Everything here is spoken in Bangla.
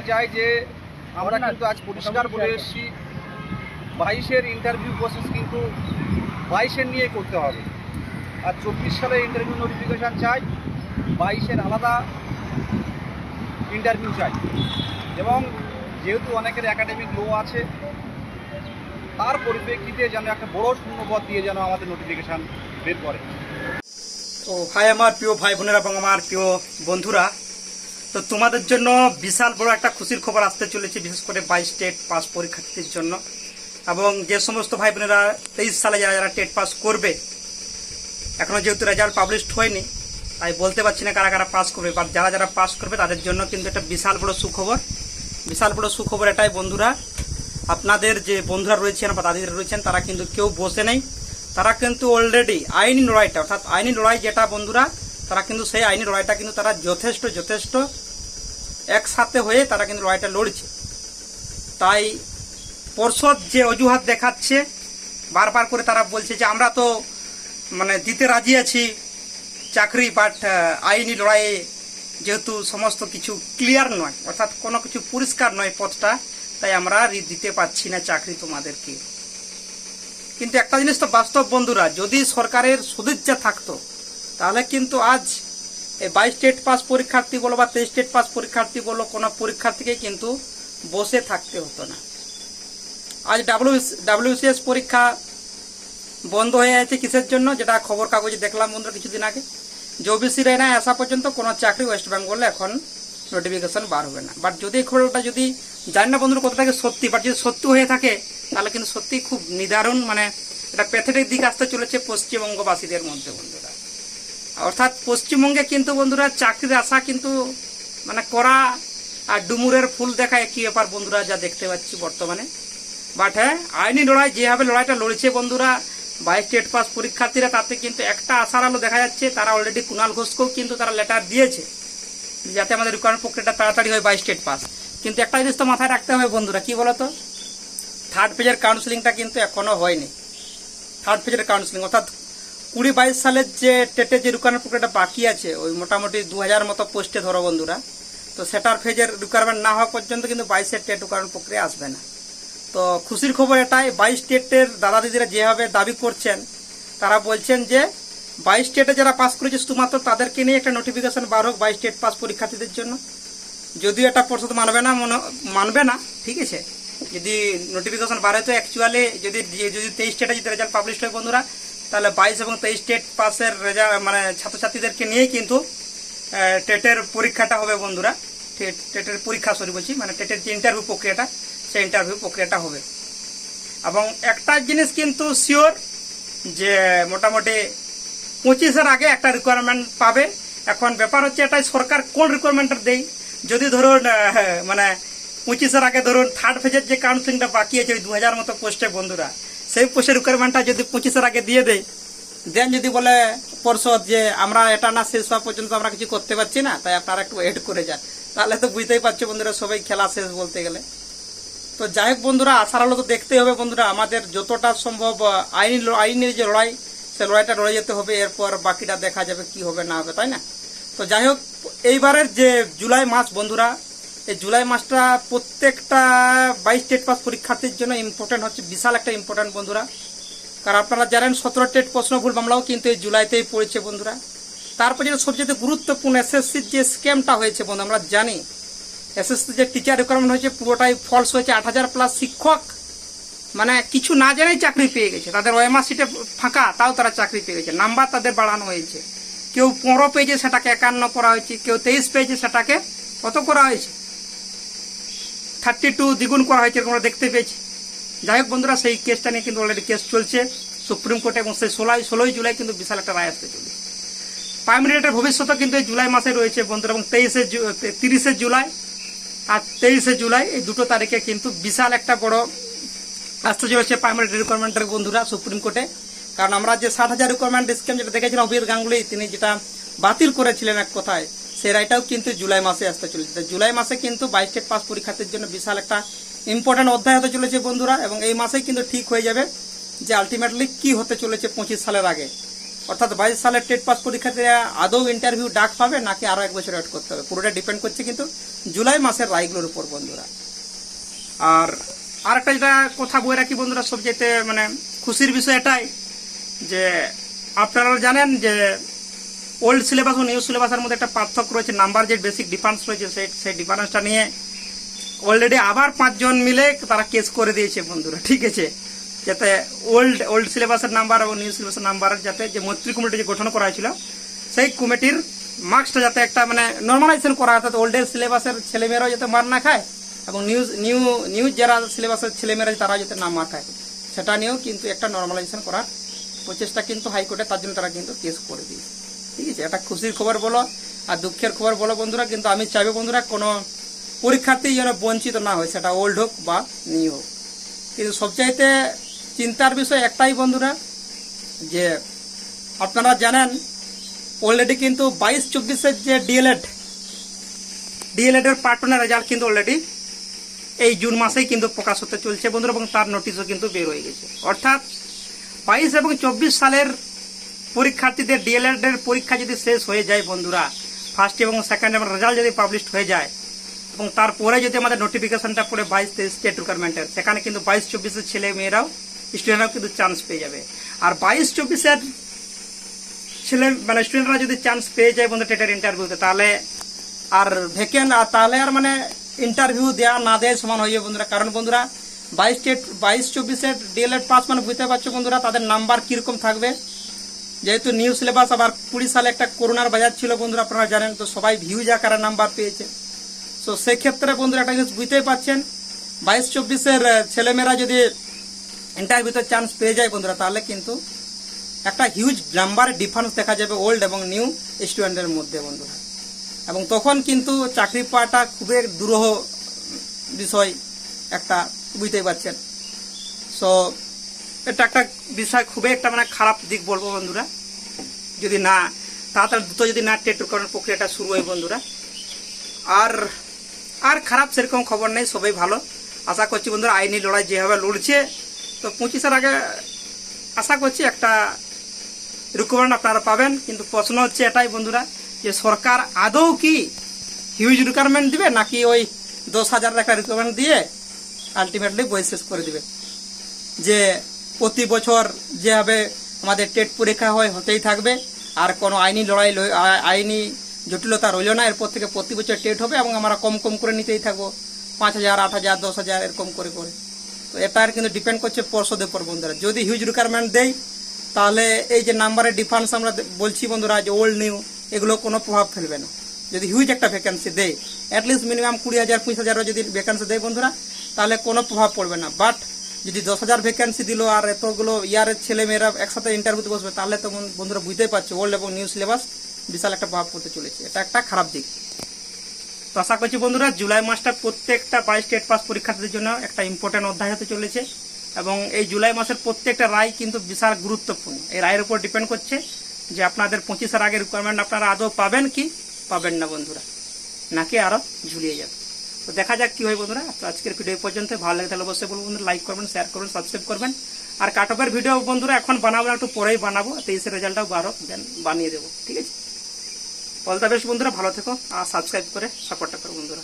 বলতে চাই যে আমরা কিন্তু আজ পরিষ্কার বলে এসেছি বাইশের ইন্টারভিউ প্রসেস কিন্তু বাইশের নিয়ে করতে হবে। আর চব্বিশ সালে ইন্টারভিউ নোটিফিকেশান চাই বাইশের আলাদা ইন্টারভিউ চাই। এবং যেহেতু অনেকের একাডেমিক লো আছে তার পরিপ্রেক্ষিতে যেন একটা বড় শূন্যপদ দিয়ে যেন আমাদের নোটিফিকেশান বের করে। তো ভাই আমার প্রিয় ভাই বোনেরা এবং আমার প্রিয় বন্ধুরা তো তোমাদের জন্য বিশাল বড় একটা খুশির খবর আসতে চলেছে, বিশেষ করে বাইশ টেট পাস পরীক্ষার্থীদের জন্য। এবং যে সমস্ত ভাই বোনেরা তেইশ সালে যারা যারা টেট পাস করবে এখনও যেহেতু রেজাল্ট পাবলিশড হয়নি, তাই বলতে পারছি না কারা কারা পাস করবে। বা যারা যারা পাস করবে, তাদের জন্য কিন্তু একটা বিশাল বড় সুখবর। বিশাল বড় সুখবর এটাই বন্ধুরা, আপনাদের যে বন্ধুরা রয়েছেন বা দাদিরা রয়েছেন, তারা কিন্তু কেউ বসে নেই। তারা কিন্তু অলরেডি আইনি লড়াইটা, অর্থাৎ আইনি লড়াই যেটা বন্ধুরা তারা কিন্তু সেই আইনি লড়াইটা কিন্তু তারা যথেষ্ট যথেষ্ট একসাথে হয়ে তারা কিন্তু লড়াইটা লড়ছে। তাই পর্ষদ যে অজুহাত দেখাচ্ছে, বারবার করে তারা বলছে যে আমরা তো মানে দিতে রাজি আছি, চাকরি বাট আইনি লড়াইয়ে যেহেতু সমস্ত কিছু ক্লিয়ার নয়, অর্থাৎ কোনো কিছু পরিষ্কার নয় পথটা, তাই আমরা দিতে পারছি না চাকরি তোমাদেরকে। কিন্তু একটা জিনিস তো বাস্তব বন্ধুরা, যদি সরকারের সদিচ্ছা থাকতো তাহলে কিন্তু আজ বাইশ স্টেট পাস পরীক্ষার্থী বলো বা তেইশ স্টেট পাস পরীক্ষার্থী বলো, কোনো পরীক্ষার্থীকে কিন্তু বসে থাকতে হতো না। আজ ডাব্লিউ ডাব্লিউসিএস পরীক্ষা বন্ধ হয়ে আছে কিসের জন্য? যেটা খবর কাগজে দেখলাম বন্ধুরা কিছুদিন আগে। যে ওবিসি রায় রেনা আসা পর্যন্ত কোনো চাকরি ওয়েস্ট বেঙ্গলে এখন নোটিফিকেশন বার হবে না। বাট যদি এই খবরটা যদি জানি না বন্ধুরা কতটাকে সত্যি বাট যদি সত্যি হয়ে থাকে, তাহলে কিন্তু সত্যি খুব নিদারুণ মানে এটা প্যাথেটিক দিক আসতে চলেছে পশ্চিমবঙ্গবাসীদের মধ্যে বন্ধুরা। অর্থাৎ পশ্চিমবঙ্গে কিন্তু বন্ধুরা চাকরির আশা কিন্তু মানে করা আর ডুমুরের ফুল দেখা একই ব্যাপার বন্ধুরা যা দেখতে পাচ্ছি বর্তমানে। বাট হ্যাঁ আইনি লড়াই, যেভাবে লড়াইটা লড়েছে বন্ধুরা বাইশ স্টেট পাস পরীক্ষার্থীরা, তাতে কিন্তু একটা আশার আলো দেখা যাচ্ছে, তারা অলরেডি কুণাল ঘোষকেও কিন্তু তারা লেটার দিয়েছে, যাতে আমাদের রিকোয়ারমেন্ট প্রক্রিয়াটা তাড়াতাড়ি হয় বাইশ স্টেট পাস কিন্তু একটা জিনিস তো মাথায় রাখতে হবে বন্ধুরা, কি বলতো? থার্ড পেজের কাউন্সিলিংটা কিন্তু এখনও হয়নি। থার্ড পেজের কাউন্সিলিং অর্থাৎ কুড়ি বাইশ সালের যে টেটে যে রিকোয়ারমেন্ট প্রক্রিয়াটা বাকি আছে, ওই মোটামুটি দু হাজার মতো পোস্টে ধরো বন্ধুরা, তো সেটার ফেজের রিকোয়ারমেন্ট না হওয়া পর্যন্ত কিন্তু বাইশের টেট রিকোয়ারমেন্ট প্রক্রিয়া আসবে না। তো খুশির খবর এটাই, বাইশ স্টেটের দাদা দিদিরা যেভাবে দাবি করছেন, তারা বলছেন যে বাইশ স্টেটে যারা পাস করেছে শুধুমাত্র তাদেরকে নিয়ে একটা নোটিফিকেশন বার হোক বাইশ স্টেট পাস পরীক্ষার্থীদের জন্য। যদিও এটা পর্ষদ মানবে না, মনে, মানবে না, ঠিক আছে? যদি নোটিফিকেশন বার হয় তো অ্যাকচুয়ালি যদি যদি তেইশ স্টেটে যদি রেজাল্ট পাবলিশ হয় বন্ধুরা তাহলে বাইশ এবং তেইশ স্টেট পাসের রেজাল্ট মানে ছাত্রছাত্রীদেরকে নিয়েই কিন্তু টেটের পরীক্ষাটা হবে বন্ধুরা। টেটের পরীক্ষা সরি বলছি মানে টেটের যে ইন্টারভিউ প্রক্রিয়াটা, সেই ইন্টারভিউ প্রক্রিয়াটা হবে। এবং একটা জিনিস কিন্তু শিওর যে মোটামুটি পঁচিশের আগে একটা রিকোয়ারমেন্ট পাবে। এখন ব্যাপার হচ্ছে এটাই, সরকার কোন রিকোয়ারমেন্টটা দেয়? যদি ধরুন মানে পঁচিশের আগে ধরুন থার্ড ফেজের যে কাউন্সিলিংটা বাকি আছে, ওই দু হাজার মতো পোস্টে বন্ধুরা সেই পোস্টের রিকোয়ারমেন্টটা যদি পঁচিশের আগে দিয়ে দেয় দেন যদি বলে পর্ষদ যে আমরা এটা না শেষ হওয়া পর্যন্ত আমরা কিছু করতে পারছি না, তাই আপনারা একটু ওয়েট করে যান। তাহলে তো বুঝতেই পারছ বন্ধুরা, সবাই খেলা শেষ বলতে গেলে। তো যাই হোক বন্ধুরা আশার আলো তো দেখতেই হবে বন্ধুরা, আমাদের যতটা সম্ভব আইন আইনের যে লড়াই, সে লড়াইটা লড়ে যেতে হবে, এরপর বাকিটা দেখা যাবে কি হবে না হবে, তাই না? তো যাই হোক, এইবারের যে জুলাই মাস বন্ধুরা এই জুলাই মাসটা প্রত্যেকটা বাইশ স্টেট পাস পরীক্ষার্থীর জন্য ইম্পর্টেন্ট হচ্ছে, বিশাল একটা ইম্পর্টেন্ট বন্ধুরা। কারণ আপনারা জানেন, সতেরো টেট প্রশ্ন ভুল মামলাও কিন্তু এই জুলাইতেই পড়েছে বন্ধুরা। তারপর যেটা সবচেয়ে গুরুত্বপূর্ণ এসএসসির যে স্ক্যামটা হয়েছে বন্ধু, আমরা জানি। এসএসসি যে টিচার রিকোয়ারমেন্ট হয়েছে, পুরোটাই ফলস হয়েছে। আট হাজার প্লাস শিক্ষক মানে কিছু না জেনেই চাকরি পেয়ে গেছে। তাদের ওএমআর সিটে ফাঁকা, তাও তারা চাকরি পেয়ে গেছে। নাম্বার তাদের বাড়ানো হয়েছে। কেউ পনেরো পেজে সেটাকে একান্ন করা হয়েছে, কেউ তেইশ পেজে সেটাকে কত করা হয়েছে? থার্টি টু দ্বিগুণ করা হয়েছে এরকম আমরা দেখতে পেয়েছি। যাই হোক বন্ধুরা, সেই কেসটা নিয়ে কিন্তু অলরেডি কেস চলছে। সুপ্রিম কোর্টে এবং সেই ষোলোই ষোলোই জুলাই কিন্তু বিশাল একটা রায় আসতে চলেছে। প্রাইমারি রেটের ভবিষ্যৎ কিন্তু এই জুলাই মাসে রয়েছে বন্ধুরা, এবং তেইশে তিরিশে জুলাই আর তেইশে জুলাই এই দুটো তারিখে কিন্তু বিশাল একটা বড় আসতে চলেছে প্রাইমারি রিকোয়ারমেন্টের বন্ধুরা সুপ্রিম কোর্টে। কারণ আমরা যে ষাট হাজার রিকোয়ারমেন্ট স্কিম যেটা দেখেছিলাম অভিজিৎ গাঙ্গুলি, তিনি যেটা বাতিল করেছিলেন এক কথায় সেই রায়টাও কিন্তু জুলাই মাসে আসতে চলেছে। জুলাই মাসে কিন্তু বাইশ স্টেট পাস পরীক্ষার্থীর জন্য বিশাল একটা ইম্পর্টেন্ট অধ্যায় হতে চলেছে বন্ধুরা এবং এই মাসেই কিন্তু ঠিক হয়ে যাবে যে আলটিমেটলি কি হতে চলেছে পঁচিশ সালের আগে। অর্থাৎ বাইশ সালের টেট পাস পরীক্ষার্থীরা আদৌ ইন্টারভিউ ডাক পাবে নাকি আরও এক বছর ওয়েট করতে হবে? পুরোটা ডিপেন্ড করছে কিন্তু জুলাই মাসের রায়গুলোর উপর বন্ধুরা। আর আরেকটা যেটা কথা বই রাখি বন্ধুরা সবচেয়ে মানে খুশির বিষয় এটাই যে আপনারা জানেন যে ওল্ড সিলেবাস ও নিউ সিলেবাসের মধ্যে একটা পার্থক্য রয়েছে, নাম্বার যে বেসিক ডিফারেন্স রয়েছে সেই সেই ডিফারেন্সটা নিয়ে অলরেডি আবার পাঁচজন মিলে তারা কেস করে দিয়েছে বন্ধুরা, ঠিক আছে? যাতে ওল্ড ওল্ড সিলেবাসের নাম্বার এবং নিউ সিলেবাসের নাম্বার যাতে যে মৈত্রী কমিটি যে গঠন করা হয়েছিল, সেই কমিটির মার্কসটা যাতে একটা মানে নর্মালাইজেশন করা হয় ওল্ডের সিলেবাসের ছেলেমেয়েরাও যাতে মার না খায় এবং নিউজ নিউ নিউজ যারা সিলেবাসের ছেলেমেয়েরা তারা যাতে না মার খায়। সেটা নিয়েও কিন্তু একটা নর্মালাইজেশন করার প্রচেষ্টা কিন্তু হাইকোর্টে তার জন্য তারা কিন্তু কেস করে দিয়েছে। ঠিক আছে এটা খুশির খবর বলো আর দুঃখের খবর বলো বন্ধুরা, কিন্তু আমি চাইব বন্ধুরা কোনো পরীক্ষার্থী যেন বঞ্চিত না হয়, সেটা ওল্ড হোক বা নিউ হোক। কিন্তু সবচাইতে চিন্তার বিষয় একটাই বন্ধুরা, যে আপনারা জানেন অলরেডি কিন্তু বাইশ চব্বিশের যে ডিএলএড ডিএলএড এর পার্টনের রেজাল্ট কিন্তু অলরেডি এই জুন মাসেই কিন্তু প্রকাশ হতে চলছে বন্ধুরা, এবং তার নোটিশও কিন্তু বের হয়ে গেছে। অর্থাৎ বাইশ এবং চব্বিশ সালের পরীক্ষার্থীদের ডিএলএড এর পরীক্ষা যদি শেষ হয়ে যায়, বন্ধুরা ফার্স্ট এবং সেকেন্ড এবং রেজাল্ট যদি পাবলিশ হয়ে যায়, এবং তারপরে যদি আমাদের নোটিফিকেশনটা পড়ে বাইশ তেইশ স্টেট রিকোয়ারমেন্টের সেখানে কিন্তু বাইশ চব্বিশের ছেলে মেয়েরাও স্টুডেন্টরাও কিন্তু চান্স পেয়ে যাবে। আর বাইশ চব্বিশের ছেলে মানে স্টুডেন্টরা যদি চান্স পেয়ে যায় বন্ধু টেটের ইন্টারভিউতে তাহলে আর ভ্যাকেন্ট আর তাহলে আর মানে ইন্টারভিউ দেওয়া না দেয় সমান হয়ে যাবে, বন্ধুরা। কারণ, বন্ধুরা, বাইশ টেট, বাইশ চব্বিশের ডিএলএড পাস মানে বুঝতে পারছ, বন্ধুরা, তাদের নাম্বার কীরকম থাকবে? যেহেতু নিউ সিলেবাস, আবার কুড়ি সালে একটা করোনার বাজার ছিল বন্ধুরা, আপনারা জানেন তো, সবাই ভিউজ আকারে নাম্বার পেয়েছে। তো সেক্ষেত্রে বন্ধুরা একটা জিনিস বুঝতেই পারছেন বাইশ চব্বিশের ছেলেমেয়েরা যদি ইন্টারভিউতে চান্স পেয়ে যায় বন্ধুরা, তাহলে কিন্তু একটা হিউজ নাম্বারের ডিফারেন্স দেখা যাবে ওল্ড এবং নিউ স্টুডেন্টের মধ্যে বন্ধুরা। এবং তখন কিন্তু চাকরি পাওয়াটা খুবই দুরূহ বিষয় একটা, বুঝতেই পারছেন সো এটা একটা বিষয়, খুবই একটা মানে খারাপ দিক বলব বন্ধুরা। যদি না, তাড়াতাড়ি দ্রুত যদি না টেট করার প্রক্রিয়াটা শুরু হয় বন্ধুরা। আর আর খারাপ সেরকম খবর নেই, সবাই ভালো। আশা করছি বন্ধুরা, আইনি লড়াই যেভাবে লড়ছে, তো পঁচিশের আগে আশা করছি একটা রিকোয়ারমেন্ট আপনারা পাবেন। কিন্তু প্রশ্ন হচ্ছে এটাই বন্ধুরা, যে সরকার আদৌ কি হিউজ রিকোয়ারমেন্ট দিবে, নাকি ওই দশ হাজার একটা রিকোয়ারমেন্ট দিয়ে আলটিমেটলি বই শেষ করে দিবে? যে প্রতি বছর যেভাবে আমাদের টেট পরীক্ষা হয়, হতেই থাকবে। আর কোনো আইনি লড়াই আইনি জটিলতা রইল না, এরপর থেকে প্রতি বছর টেট হবে এবং আমরা কম কম করে নিতেই থাকব। পাঁচ হাজার, আট হাজার, দশ হাজার, এরকম করে করে। তো এটা কিন্তু ডিপেন্ড করছে পর্ষদের উপর, বন্ধুরা। যদি হিউজ রিকোয়ারমেন্ট দেয় তাহলে এই যে নাম্বারের ডিফারেন্স আমরা বলছি বন্ধুরা, যে ওল্ড নিউ এগুলো কোনো প্রভাব ফেলবে না। যদি হিউজ একটা ভ্যাকেন্সি দেয় অ্যাটলিস্ট মিনিমাম কুড়ি হাজার, পঁচিশ হাজারও যদি ভ্যাকেন্সি দেয় বন্ধুরা, তাহলে কোনো প্রভাব পড়বে না। বাট যদি দশ হাজার ভ্যাকেন্সি দিল আর এতগুলো ইয়ারের ছেলে মেয়েরা একসাথে ইন্টারভিউতে বসবে, তাহলে তো বন্ধুরা বুঝতেই পারছ ওল্ড এবং নিউ সিলেবাস বিশাল একটা প্রভাব পড়তে চলেছে। এটা একটা খারাপ দিক। তো আশা করছি বন্ধুরা, জুলাই মাসটা প্রত্যেকটা বাই স্টেট পাস পরীক্ষার্থীদের জন্য একটা ইম্পর্টেন্ট অধ্যায় হতে চলেছে এবং এই জুলাই মাসের প্রত্যেকটা রায় কিন্তু বিশাল গুরুত্বপূর্ণ। এই রায়ের উপর ডিপেন্ড করছে যে আপনাদের পঁচিশের আগে রিকোয়ারমেন্ট আপনারা আদৌ পাবেন কি? পাবেন না বন্ধুরা। নাকি আরও ঝুলিয়ে যাবে? তো দেখা যাক কি হয় বন্ধুরা। তো আজকের ভিডিও পর্যন্ত ভালো লাগে তাহলে অবশ্যই বলব বন্ধুরা লাইক করবেন শেয়ার করবেন সাবস্ক্রাইব করবেন। আর কাটঅফের ভিডিও বন্ধুরা এখন বানাবো একটু পরেই বানাবো। তেইশের রেজাল্টটাও বারো দেন বানিয়ে দেবো, ঠিক আছে? অল বেশ বন্ধুরা, ভালো থেকো আর সাবস্ক্রাইব করে সাপোর্টটা করো বন্ধুরা।